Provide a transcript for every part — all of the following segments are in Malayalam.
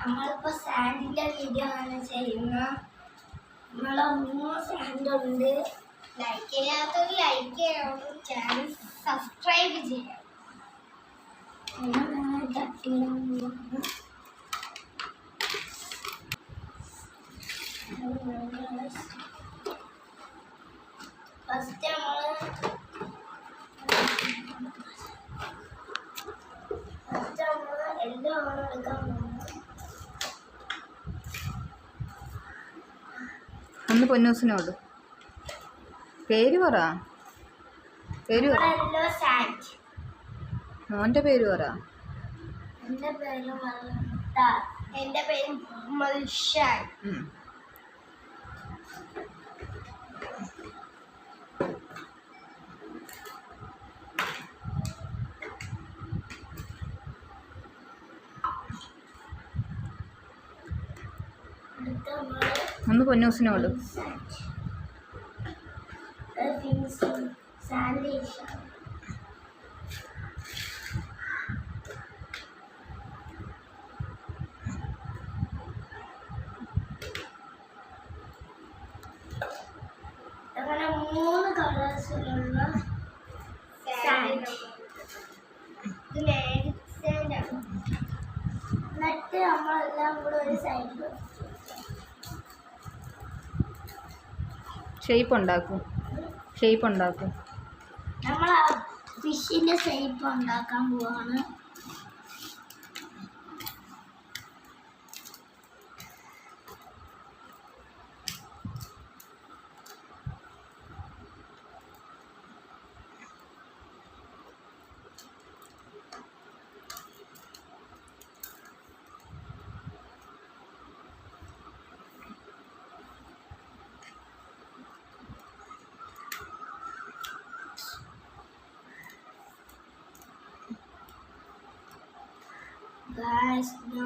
നമ്മളിപ്പോ സാൻഡിന്റെ വീഡിയോ ആണ് ചെയ്യുന്നത്. നമ്മളെ മൂന്ന് സാൻഡ് ഉണ്ട് ലൈക്ക് ചെയ്യാത്തവർ ലൈക്ക് ചെയ്യണം. ചാനൽ സബ്സ്ക്രൈബ് ചെയ്യണം. ഫസ്റ്റ് നമ്മൾ ഫസ്റ്റ് നമ്മൾ എല്ലാം എടുക്കാൻ ഒന്ന് പൊന്നൂസിനോട് പേര് പറ. പേര് പറ. മോന്റെ പേര് പറ. എന്റെ പേര് എന്റെ പേര് മുഹമ്മദ് ഷാൻ ഉം. അടുത്ത നമ്മൾ ഒന്ന് പൊന്നൂസിനോട്. അങ്ങനെ മൂന്ന് ഇത് നമ്മളെല്ലാം കൂടെ ഒരു സൈഡിൽ ഷേപ്പ് ഉണ്ടാക്കും ഷേപ്പ് ഉണ്ടാക്കും നമ്മൾ ആ ഫിഷിന്റെ ഷേപ്പ് ഉണ്ടാക്കാൻ പോവാണ്.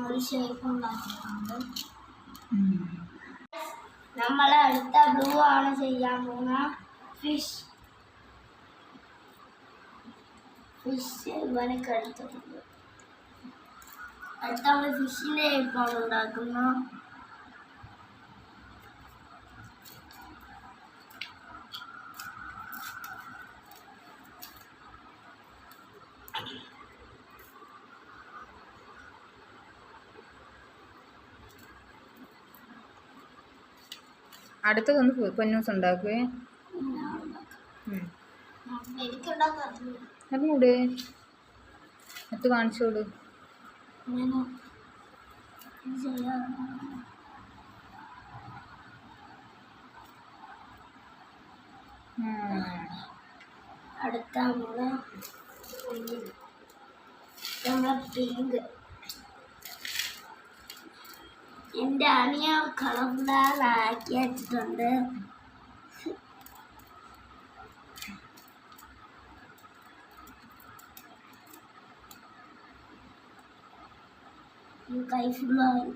ഒരു ഷേപ്പ് ഉണ്ടാക്കിയിട്ടുണ്ട് നമ്മൾ അടുത്ത ബ്ലൂ ആണ് ചെയ്യാൻ പോകുന്ന ഫിഷ് ഫിഷ് ഇവനൊക്കെ എടുത്തിട്ടുണ്ട് അടുത്ത നമ്മൾ ഫിഷിന്റെ ഷേപ്പാണ് ഉണ്ടാക്കുന്നത്. അടുത്തതൊന്ന് പൊന്നൂസ് ഉണ്ടാക്കുവേ? അറിഞ്ഞൂടെ അത് കാണിച്ചോട് അടുത്ത നമ്മളെ പിങ്ക് എന്റെ അണിയ കളറിലാക്കി വെച്ചിട്ടുണ്ട് ഈ കൈ ഫുള്ളായി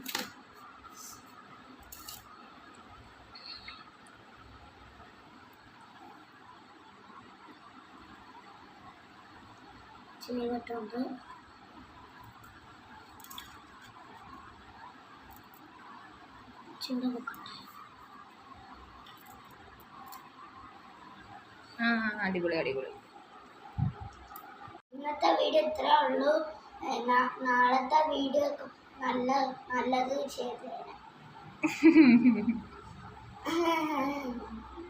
ചെയ്തിട്ടുണ്ട് ചിന്ത നോക്കട്ടെ ആ അടിപൊളി അടിപൊളി. ഇന്നത്തെ വീഡിയോ ഇത്രേ ഉള്ളൂ. നാളത്തെ വീഡിയോ നല്ല നല്ലത് ചെയ്തു തരാം